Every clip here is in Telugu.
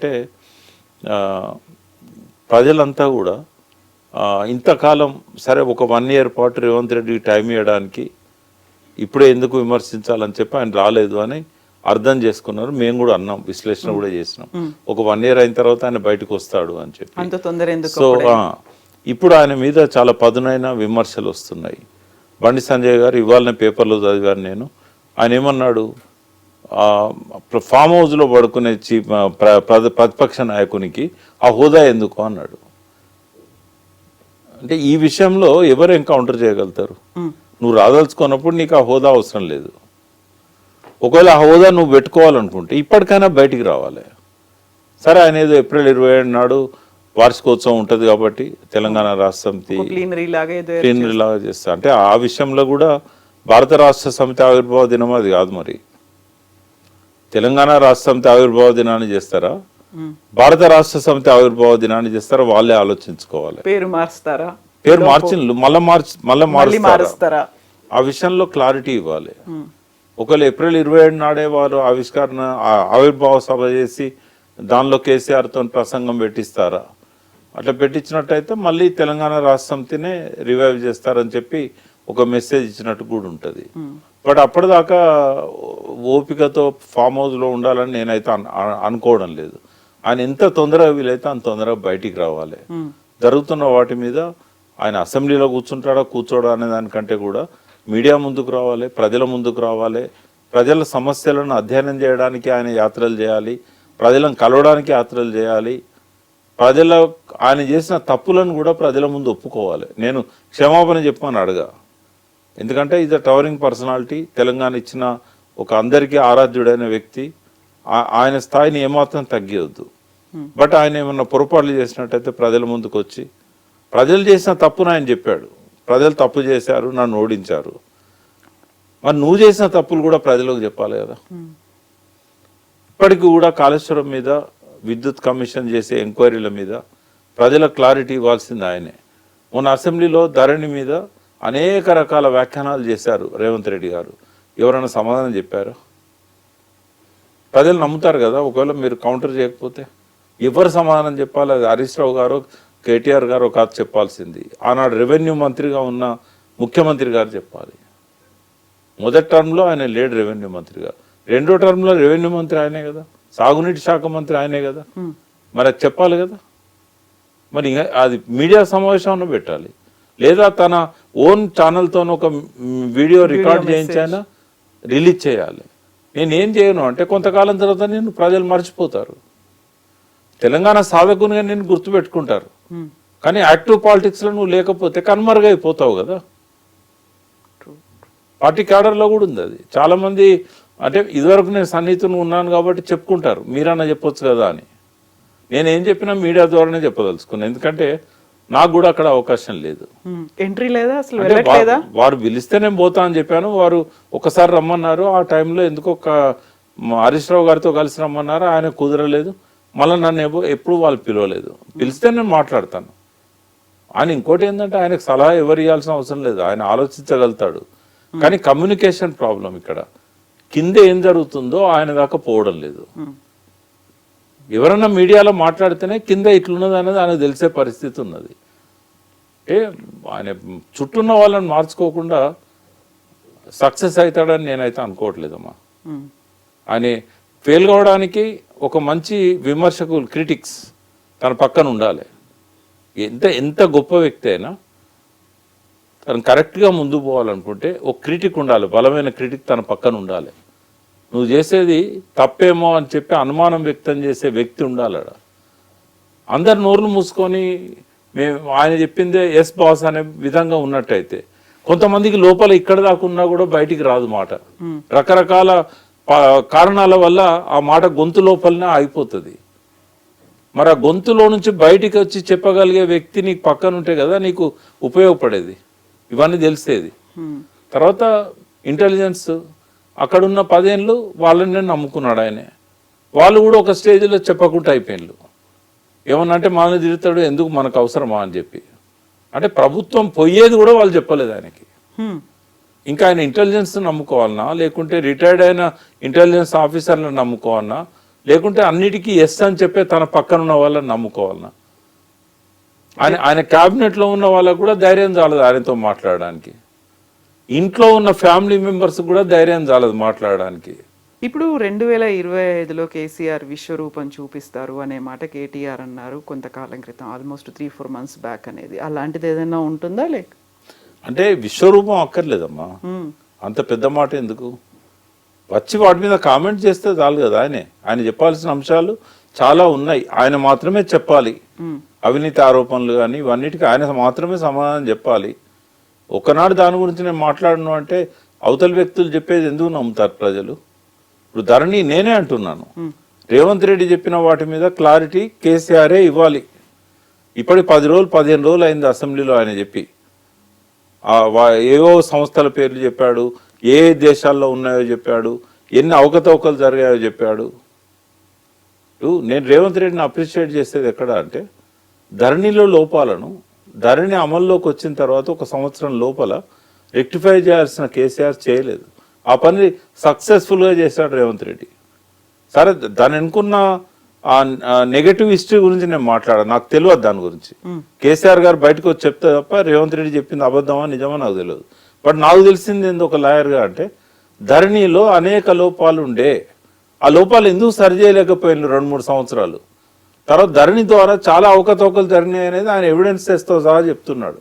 ఏంటంటే ప్రజలంతా కూడా ఇంతకాలం సరే ఒక వన్ ఇయర్ పాటు రేవంత్ రెడ్డికి టైం ఇవ్వడానికి ఇప్పుడే ఎందుకు విమర్శించాలని చెప్పి ఆయన రాలేదు అని అర్థం చేసుకున్నారు. మేము కూడా అన్నాం విశ్లేషణ కూడా చేసినాం. ఒక వన్ ఇయర్ అయిన తర్వాత ఆయన బయటకు వస్తాడు అని చెప్పి. అంత తొందర ఎందుకు సో ఇప్పుడు ఆయన మీద చాలా పదునైన విమర్శలు వస్తున్నాయి. బండి సంజయ్ గారు ఇవాళనే పేపర్లో చదివాను నేను. ఆయన ఏమన్నాడు? ఫామ్ హౌస్లో పడుకునే ప్ర- ప్రతిపక్ష నాయకునికి ఆ హోదా ఎందుకు అన్నాడు. అంటే ఈ విషయంలో ఎవరు ఎన్కౌంటర్ చేయగలుగుతారు? నువ్వు రాదలుచుకున్నప్పుడు నీకు ఆ హోదా అవసరం లేదు. ఒకవేళ ఆ హోదా నువ్వు పెట్టుకోవాలనుకుంటే ఇప్పటికైనా బయటికి రావాలి. సరే ఆయన ఏదో ఏప్రిల్ ఇరవై ఏడు నాడు వార్షికోత్సవం ఉంటుంది కాబట్టి తెలంగాణ రాష్ట్ర సమితి లాగా చేస్తా. అంటే ఆ విషయంలో కూడా భారత రాష్ట్ర సమితి ఆవిర్భావ దినం అది కాదు మరి. తెలంగాణ రాష్ట్ర సమితి ఆవిర్భావ దినాన్ని చేస్తారా? భారత రాష్ట్ర సమితి ఆవిర్భావ దినాన్ని చేస్తారా? వాళ్ళే ఆలోచించుకోవాలి. పేరు మారుస్తారా? పేరు మార్చి మళ్ళీ మార్చి మళ్ళీ మారుస్తారా? ఆ విషయంలో క్లారిటీ ఇవ్వాలి. ఒకవేళ ఏప్రిల్ ఇరవై ఏడు నాడే వారు ఆవిష్కరణ ఆవిర్భావ సభ చేసి దానిలో కేసీఆర్తో ప్రసంగం పెట్టిస్తారా? అట్లా పెట్టించినట్టయితే మళ్ళీ తెలంగాణ రాష్ట్ర సమితినే రివైవ్ చేస్తారని చెప్పి ఒక మెసేజ్ ఇచ్చినట్టు కూడా ఉంటుంది. బట్ అప్పటిదాకా ఓపికతో ఫామ్ హౌస్లో ఉండాలని నేనైతే అనుకోవడం లేదు. ఆయన ఎంత తొందరగా వీలైతే అంత తొందరగా బయటికి రావాలి. జరుగుతున్న వాటి మీద ఆయన అసెంబ్లీలో కూర్చుంటాడా కూర్చోడా అనే దానికంటే కూడా మీడియా ముందుకు రావాలి ప్రజల ముందుకు రావాలి. ప్రజల సమస్యలను అధ్యయనం చేయడానికి ఆయన యాత్రలు చేయాలి. ప్రజలను కలవడానికి యాత్రలు చేయాలి. ప్రజల ఆయన చేసిన తప్పులను కూడా ప్రజల ముందు ఒప్పుకోవాలి. నేను క్షమాపణ చెప్పమని అడగా. ఎందుకంటే ఇది టవరింగ్ పర్సనాలిటీ తెలంగాణ ఇచ్చిన ఒక అందరికీ ఆరాధ్యుడైన వ్యక్తి. ఆయన స్థాయిని ఏమాత్రం తగ్గియొద్దు. బట్ ఆయన ఏమన్నా పొరపాట్లు చేసినట్టయితే ప్రజల ముందుకు వచ్చి ప్రజలు చేసిన తప్పును ఆయన చెప్పాడు. ప్రజలు తప్పు చేశారు నన్ను ఓడించారు. మరి నువ్వు చేసిన తప్పులు కూడా ప్రజలకు చెప్పాలి కదా. ఉమ్, ఇప్పటికి కూడా కాళేశ్వరం మీద విద్యుత్ కమిషన్ చేసే ఎంక్వైరీల మీద ప్రజలకు క్లారిటీ ఇవ్వాల్సింది ఆయనే. మొన్న అసెంబ్లీలో ధరణి మీద అనేక రకాల వ్యాఖ్యానాలు చేశారు రేవంత్ రెడ్డి గారు. ఎవరైనా సమాధానం చెప్పారు? ప్రజలు నమ్ముతారు కదా ఒకవేళ మీరు కౌంటర్ చేయకపోతే. ఎవరు సమాధానం చెప్పాలి? అది హరీష్ రావు గారు కేటీఆర్ గారు కాదు చెప్పాల్సింది. ఆనాడు రెవెన్యూ మంత్రిగా ఉన్న ముఖ్యమంత్రి గారు చెప్పాలి. మొదటి టర్మ్లో ఆయన లేడు రెవెన్యూ మంత్రిగా. రెండో టర్మ్లో రెవెన్యూ మంత్రి ఆయనే కదా. సాగునీటి శాఖ మంత్రి ఆయనే కదా. మరి చెప్పాలి కదా. మరి ఇంకా అది మీడియా సమావేశంలో పెట్టాలి. లేదా తన ఓన్ ఛానల్తో ఒక వీడియో రికార్డ్ చేయించైనా? రిలీజ్ చేయాలి. నేను ఏం చేయను? అంటే కొంతకాలం తర్వాత నేను ప్రజలు మర్చిపోతారు. తెలంగాణ సాధకునిగా నేను గుర్తుపెట్టుకుంటారు. కానీ యాక్టివ్ పాలిటిక్స్లో నువ్వు లేకపోతే కనుమరుగైపోతావు కదా. పార్టీ క్యాడర్లో కూడా ఉంది అది. చాలా మంది అంటే ఇదివరకు నేను సన్నిహితుని ఉన్నాను కాబట్టి చెప్పుకుంటారు. మీరన్నా చెప్పొచ్చు కదా అని. నేను ఏం చెప్పినా మీడియా ద్వారానే చెప్పదలుచుకున్నాను ఎందుకంటే నాకు కూడా అక్కడ అవకాశం లేదు. ఎంట్రీ లేదా? అసలు వారు పిలిస్తే నేను పోతా అని చెప్పాను. వారు ఒకసారి రమ్మన్నారు. ఆ టైంలో ఎందుకో హరీష్ రావు గారితో కలిసి రమ్మన్నారు. ఆయన కుదరలేదు. మళ్ళీ నన్ను ఎప్పు- ఎప్పుడు వాళ్ళు పిలవలేదు. పిలిస్తే నేను మాట్లాడతాను. ఆయన ఇంకోటి ఏంటంటే ఆయనకు సలహా ఎవరు ఇవ్వాల్సిన అవసరం లేదు. ఆయన ఆలోచించగలుగుతాడు. కానీ కమ్యూనికేషన్ ప్రాబ్లం ఇక్కడ. కింద ఏం జరుగుతుందో ఆయన దాకా పోవడం లేదు. ఎవరన్నా మీడియాలో మాట్లాడితేనే కింద ఇట్లున్నది అనేది ఆయన తెలిసే పరిస్థితి ఉన్నది. అంటే ఆయన చుట్టూన్న వాళ్ళని మార్చుకోకుండా సక్సెస్ అవుతాడని నేనైతే అనుకోవట్లేదమ్మా. ఆయన ఫెయిల్ కావడానికి ఒక మంచి విమర్శకులు క్రిటిక్స్ తన పక్కన ఉండాలి. ఎంత ఎంత గొప్ప వ్యక్తి అయినా తను కరెక్ట్గా ముందు పోవాలనుకుంటే ఒక క్రిటిక్ ఉండాలి బలమైన క్రిటిక్ తన పక్కన ఉండాలి. నువ్వు చేసేది తప్పేమో అని చెప్పి అనుమానం వ్యక్తం చేసే వ్యక్తి ఉండాలి ఆడ. అందరు నోర్లు మూసుకొని మేము ఆయన చెప్పిందే ఎస్ బాస్ అనే విధంగా ఉన్నట్టయితే కొంతమందికి లోపల ఇక్కడ దాకా ఉన్నా కూడా బయటికి రాదు మాట. రకరకాల కారణాల వల్ల ఆ మాట గొంతు లోపలనే ఆగిపోతుంది. మరి ఆ గొంతులో నుంచి బయటికి వచ్చి చెప్పగలిగే వ్యక్తి నీకు పక్కన ఉంటే కదా నీకు ఉపయోగపడేది. ఇవన్నీ తెలిసేది. తర్వాత ఇంటెలిజెన్స్ అక్కడున్న పదేళ్ళు వాళ్ళని నమ్ముకున్నాడు ఆయనే. వాళ్ళు కూడా ఒక స్టేజ్లో చెప్పకుండా అయిపోయిన్లు. ఏమన్నా అంటే మనల్ని తిడతాడు ఎందుకు మనకు అవసరమా అని చెప్పి. అంటే ప్రభుత్వం పోయేది కూడా వాళ్ళు చెప్పలేదు ఆయనకి. ఇంకా ఆయన ఇంటెలిజెన్స్ నమ్ముకోవాలన్నా లేకుంటే రిటైర్డ్ అయిన ఇంటెలిజెన్స్ ఆఫీసర్లను నమ్ముకోవాలన్నా లేకుంటే అన్నిటికీ ఎస్ అని చెప్పే తన పక్కన ఉన్న వాళ్ళని నమ్ముకోవాలనా ఆయన ఆయన cabinet లో ఉన్న వాళ్ళకు కూడా ధైర్యం చాలదు ఆయనతో మాట్లాడడానికి. ఇంట్లో ఉన్న ఫ్యామిలీ మెంబర్స్ కూడా ధైర్యం చాలదు మాట్లాడడానికి. ఇప్పుడు రెండు వేల ఇరవై ఐదులో కేసీఆర్ విశ్వరూపం చూపిస్తారు అనే మాట కేటీఆర్ అన్నారు కొంతకాలం క్రితం almost three four months back అనేది. అలాంటిది ఏదైనా ఉంటుందా లేక? అంటే విశ్వరూపం అక్కర్లేదమ్మా. మ్మ్. అంత పెద్ద మాట ఎందుకు? వచ్చి వాటి మీద కామెంట్ చేస్తే చాలు కదా ఆయనే. ఆయన చెప్పాల్సిన అంశాలు చాలా ఉన్నాయి. ఆయన మాత్రమే చెప్పాలి. అవినీతి ఆరోపణలు కానీ ఇవన్నిటికీ ఆయన మాత్రమే సమాధానం చెప్పాలి. ఒకనాడు దాని గురించి నేను మాట్లాడను అంటే అవతల వ్యక్తులు చెప్పేది ఎందుకు నమ్ముతారు ప్రజలు? ఇప్పుడు ధరణి నేనే అంటున్నాను. రేవంత్ రెడ్డి చెప్పిన వాటి మీద క్లారిటీ కేసీఆరే ఇవ్వాలి. ఇప్పటి పది రోజులు పదిహేను రోజులు అయింది అసెంబ్లీలో ఆయన చెప్పి. ఏవో సంస్థల పేర్లు చెప్పాడు ఏ ఏ దేశాల్లో ఉన్నాయో చెప్పాడు ఎన్ని అవకతవకలు జరిగాయో చెప్పాడు. నేను రేవంత్ రెడ్డిని అప్రిషియేట్ చేసేది ఎక్కడ అంటే ధరణిలో లోపాలను ధరణి అమల్లోకి వచ్చిన తర్వాత ఒక సంవత్సరం లోపల రెక్టిఫై చేయాల్సిన కేసీఆర్ చేయలేదు. ఆ పని సక్సెస్ఫుల్గా చేశాడు రేవంత్ రెడ్డి. సరే దాని అనుకున్న ఆ నెగటివ్ హిస్టరీ గురించి నేను మాట్లాడాను. నాకు తెలియదు దాని గురించి. కేసీఆర్ గారు బయటకు వచ్చి చెప్తే తప్ప రేవంత్ రెడ్డి చెప్పింది అబద్ధమా నిజమా నాకు తెలియదు. బట్ నాకు తెలిసింది ఏంది ఒక లాయర్గా అంటే ధరణిలో అనేక లోపాలు ఉండే. ఆ లోపాలు ఎందుకు సరి చేయలేకపోయిన రెండు మూడు సంవత్సరాలు? తర్వాత ధరణి ద్వారా చాలా అవకతవకలు జరిగినాయి అనేది ఆయన ఎవిడెన్సెస్తో సహా చెప్తున్నాడు.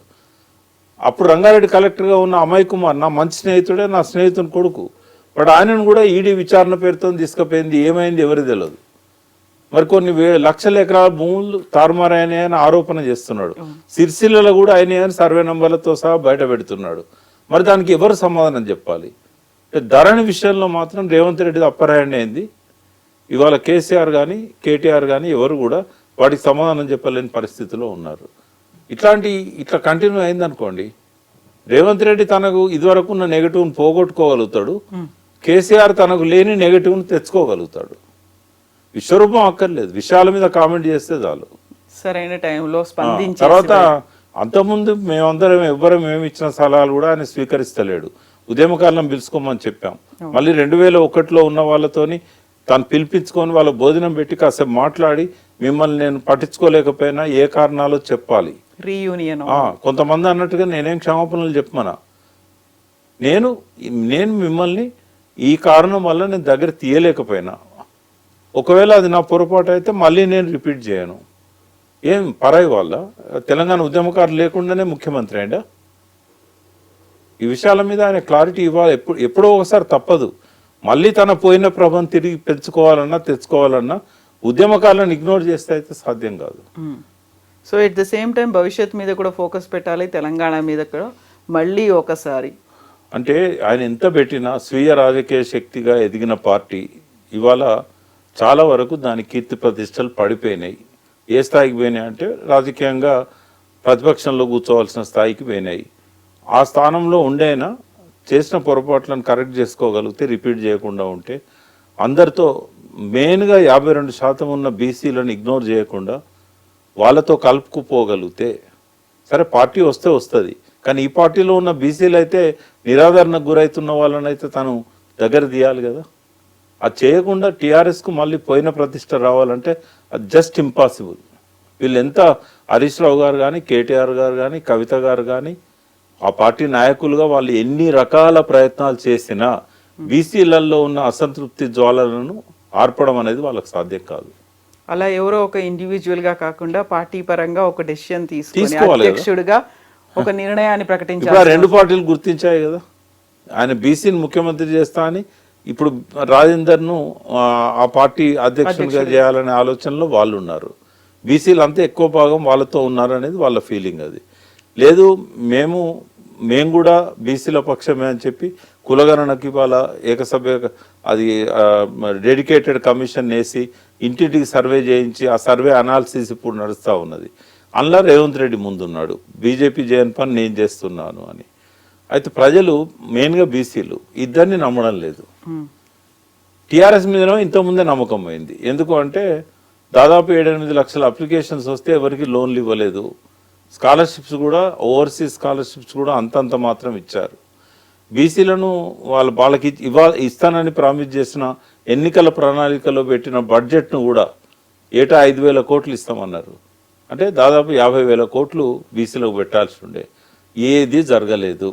అప్పుడు రంగారెడ్డి కలెక్టర్గా ఉన్న అమయ్ కుమార్ నా మంచి స్నేహితుడే నా స్నేహితుని కొడుకు. బట్ ఆయనను కూడా ఈడీ విచారణ పేరుతో తీసుకుపోయింది. ఏమైంది ఎవరికి తెలియదు మరి కొన్ని లక్షల ఎకరాల భూములు తారుమారాయని అని ఆరోపణ చేస్తున్నాడు. సిరిసిల్లలో కూడా ఆయన సర్వే నంబర్లతో సహా బయట పెడుతున్నాడు. మరి దానికి ఎవరు సమాధానం చెప్పాలి? ధరణి విషయంలో మాత్రం రేవంత్ రెడ్డి అప్పర్ హ్యాండ్ అయింది. ఇవాళ కేసీఆర్ కానీ కేటీఆర్ కానీ ఎవరు కూడా వాటికి సమాధానం చెప్పలేని పరిస్థితిలో ఉన్నారు. ఇట్లాంటి ఇట్లా కంటిన్యూ అయిందనుకోండి రేవంత్ రెడ్డి తనకు ఇదివరకు ఉన్న నెగటివ్ని పోగొట్టుకోగలుగుతాడు కేసీఆర్ తనకు లేని నెగటివ్ని తెచ్చుకోగలుగుతాడు. విశ్వరూపం అక్కర్లేదు విషయాల మీద కామెంట్ చేస్తే చాలు. సరైన టైంలో స్పందించి తర్వాత అంతకుముందు మేమందరం ఎవ్వరం ఏమి ఇచ్చిన సలహాలు కూడా ఆయన స్వీకరిస్తలేడు. ఉదయమకాలం పిలుచుకోమని చెప్పాం. మళ్ళీ రెండు వేల ఒకటిలో ఉన్న వాళ్ళతోని తను పిలిపించుకొని వాళ్ళ భోజనం పెట్టి కాసేపు మాట్లాడి మిమ్మల్ని నేను పట్టించుకోలేకపోయినా ఏ కారణాలో చెప్పాలి. రీయూనియన్ కొంతమంది అన్నట్టుగా నేనేం క్షమాపణలు చెప్పమనా? నేను నేను మిమ్మల్ని ఈ కారణం వల్ల నేను దగ్గర తీయలేకపోయినా. ఒకవేళ అది నా పొరపాటు అయితే మళ్ళీ నేను రిపీట్ చేయను. ఏం పరాయి వాళ్ళ? తెలంగాణ ఉద్యమకారులు లేకుండానే ముఖ్యమంత్రి అయిందా ఈ విషయాల మీద ఆయన క్లారిటీ ఇవ్వాలి. ఎప్పుడు ఎప్పుడో ఒకసారి తప్పదు. మళ్ళీ తన పోయిన ప్రభం తిరిగి పెంచుకోవాలన్నా తెచ్చుకోవాలన్నా ఉద్యమకాలను ఇగ్నోర్ చేస్తే అయితే సాధ్యం కాదు. So at the same time భవిష్యత్ మీద కూడా ఫోకస్ పెట్టాలి తెలంగాణ మీద కూడా మళ్ళీ ఒకసారి. అంటే ఆయన ఎంత పెట్టినా స్వీయ రాజకీయ శక్తిగా ఎదిగిన పార్టీ ఇవాళ చాలా వరకు దాని కీర్తి ప్రతిష్టలు పడిపోయినాయి. ఏ స్థాయికి పోయినాయి అంటే రాజకీయంగా ప్రతిపక్షంలో కూర్చోవాల్సిన స్థాయికి పోయినాయి. ఆ స్థానంలో ఉండేనా చేసిన పొరపాట్లను కరెక్ట్ చేసుకోగలిగితే రిపీట్ చేయకుండా ఉంటే అందరితో మెయిన్గా యాభై రెండు శాతం ఉన్న బీసీలను ఇగ్నోర్ చేయకుండా వాళ్ళతో కలుపుకుపోగలిగితే సరే పార్టీ వస్తే వస్తుంది. కానీ ఈ పార్టీలో ఉన్న బీసీలు అయితే నిరాదరణకు గురవుతున్న వాళ్ళని అయితే తను దగ్గర తీయాలి కదా. అది చేయకుండా టీఆర్ఎస్కు మళ్ళీ పోయిన ప్రతిష్ట రావాలంటే అది జస్ట్ ఇంపాసిబుల్ వీళ్ళు ఎంత హరీష్ రావు గారు కానీ కేటీఆర్ గారు కానీ కవిత గారు కానీ ఆ పార్టీ నాయకులుగా వాళ్ళు ఎన్ని రకాల ప్రయత్నాలు చేసినా బీసీలలో ఉన్న అసంతృప్తి జ్వాలలను ఆర్పడం అనేది వాళ్ళకి సాధ్యం కాదు. అలా ఎవరో ఒక ఇండివిజువల్గా కాకుండా పార్టీ పరంగా ఒక డెసిషన్ తీసుకొని తీసుకోవాలి. అధ్యక్షుడిగా ఒక నిర్ణయాన్ని ప్రకటించాలి రెండు పార్టీలు గుర్తించాయి కదా. ఆయన బీసీని ముఖ్యమంత్రి చేస్తా అని ఇప్పుడు రాజేందర్ను ఆ, ఆ పార్టీ అధ్యక్షునిగా చేయాలనే ఆలోచనలో వాళ్ళు ఉన్నారు. బీసీలు అంతా ఎక్కువ భాగం వాళ్ళతో ఉన్నారు అనేది వాళ్ళ ఫీలింగ్ అది. లేదు మేము మేము కూడా బీసీల పక్షమే అని చెప్పి కులగణనకి వాళ్ళ ఏకసభ్య అది డెడికేటెడ్ కమిషన్ వేసి ఇంటింటికి సర్వే చేయించి ఆ సర్వే అనాలిసిస్ ఇప్పుడు నడుస్తూ ఉన్నది. అందులో రేవంత్ రెడ్డి ముందున్నాడు. బీజేపీ చేయని పని నేను చేస్తున్నాను అని. అయితే ప్రజలు మెయిన్గా బీసీలు ఇద్దరిని నమ్మడం లేదు. టీఆర్ఎస్ మీదనో ఇంతకుముందే నమ్మకం పోయింది. ఎందుకు అంటే దాదాపు ఏడెనిమిది లక్షల అప్లికేషన్స్ వస్తే ఎవరికి లోన్లు ఇవ్వలేదు. స్కాలర్షిప్స్ కూడా ఓవర్సీస్ స్కాలర్షిప్స్ కూడా అంతంత మాత్రం ఇచ్చారు. బీసీలను వాళ్ళ వాళ్ళకి ఇవ్వ ఇస్తానని ప్రామిస్ చేసిన ఎన్నికల ప్రణాళికలో పెట్టిన బడ్జెట్ను కూడా ఏటా ఐదు వేల కోట్లు ఇస్తామన్నారు. అంటే దాదాపు యాభై వేల కోట్లు బీసీలకు పెట్టాల్సి ఉండే. ఏది జరగలేదు.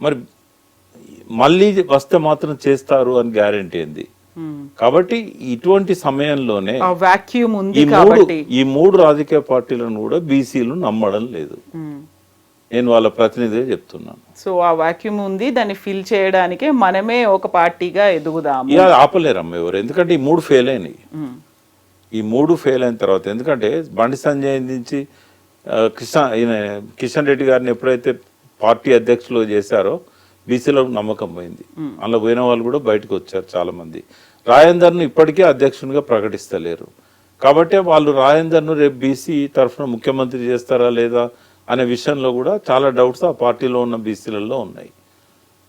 మరి మళ్ళీ వస్తే మాత్రం చేస్తారు అని గ్యారెంటీ ఏంది. కాబట్టి ఇటువంటి సమయంలోనే ఈ మూడు రాజకీయ పార్టీలను కూడా బీసీలు నమ్మడం లేదు. నేను వాళ్ళ ప్రతినిధిగా చెప్తున్నాను. సో ఆ వాక్యూమ్ ఉంది దాన్ని ఫిల్ చేయడానికే మనమే ఒక పార్టీగా ఎదుగుదాము. ఇక ఆపలేరమ్మ ఎవరు? ఎందుకంటే ఈ మూడు ఫెయిల్ అయినాయి. ఈ మూడు ఫెయిల్ అయిన తర్వాత ఎందుకంటే బండి సంజయ్ నుంచి కిషన్ ఈయన కిషన్ రెడ్డి గారిని ఎప్పుడైతే పార్టీ అధ్యక్షులు చేశారో బీసీలో నమ్మకం పోయింది. అందులో పోయిన వాళ్ళు కూడా బయటకు వచ్చారు చాలా మంది రాజేందర్ను ఇప్పటికే అధ్యక్షునిగా ప్రకటిస్తలేరు. కాబట్టి వాళ్ళు రాజేందర్ను రేపు బీసీ తరఫున ముఖ్యమంత్రి చేస్తారా లేదా అనే విషయంలో కూడా చాలా డౌట్స్ ఆ పార్టీలో ఉన్న బీసీలలో ఉన్నాయి.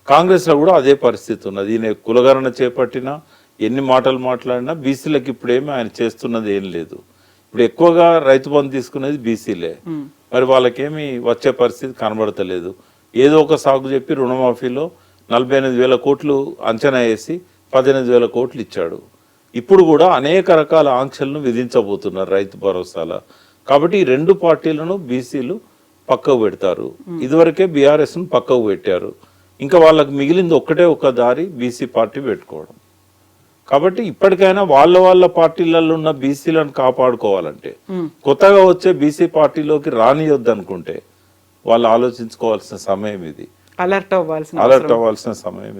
కాంగ్రెస్లో కూడా అదే పరిస్థితి ఉన్నది. ఈయన కులగణన చేపట్టినా ఎన్ని మాటలు మాట్లాడినా బీసీలకు ఇప్పుడేమి ఆయన చేస్తున్నది ఏం లేదు. ఇప్పుడు ఎక్కువగా రైతు బంధు తీసుకునేది బీసీలే. మరి వాళ్ళకేమి వచ్చే పరిస్థితి కనబడతలేదు. ఏదో ఒక సాగు చెప్పి రుణమాఫీలో నలభై ఎనిమిది వేల కోట్లు అంచనా వేసి పద్దెనిమిది వేల కోట్లు ఇచ్చాడు. ఇప్పుడు కూడా అనేక రకాల ఆంక్షలను విధించబోతున్నారు రైతు భరోసాల. కాబట్టి ఈ రెండు పార్టీలను బీసీలు పక్కకు పెడతారు. ఇదివరకే బీఆర్ఎస్ను పక్కకు పెట్టారు. ఇంకా వాళ్ళకి మిగిలింది ఒక్కటే ఒక దారి బీసీ పార్టీ పెట్టుకోవడం. కాబట్టి ఇప్పటికైనా వాళ్ళ వాళ్ళ పార్టీలలో ఉన్న బీసీలను కాపాడుకోవాలంటే కొత్తగా వచ్చే బీసీ పార్టీలోకి రానియొద్దు అనుకుంటే వాళ్ళు ఆలోచించుకోవాల్సిన సమయం ఇది. అలర్ట్ అవ్వాల్సిన అలర్ట్ అవ్వాల్సిన సమయం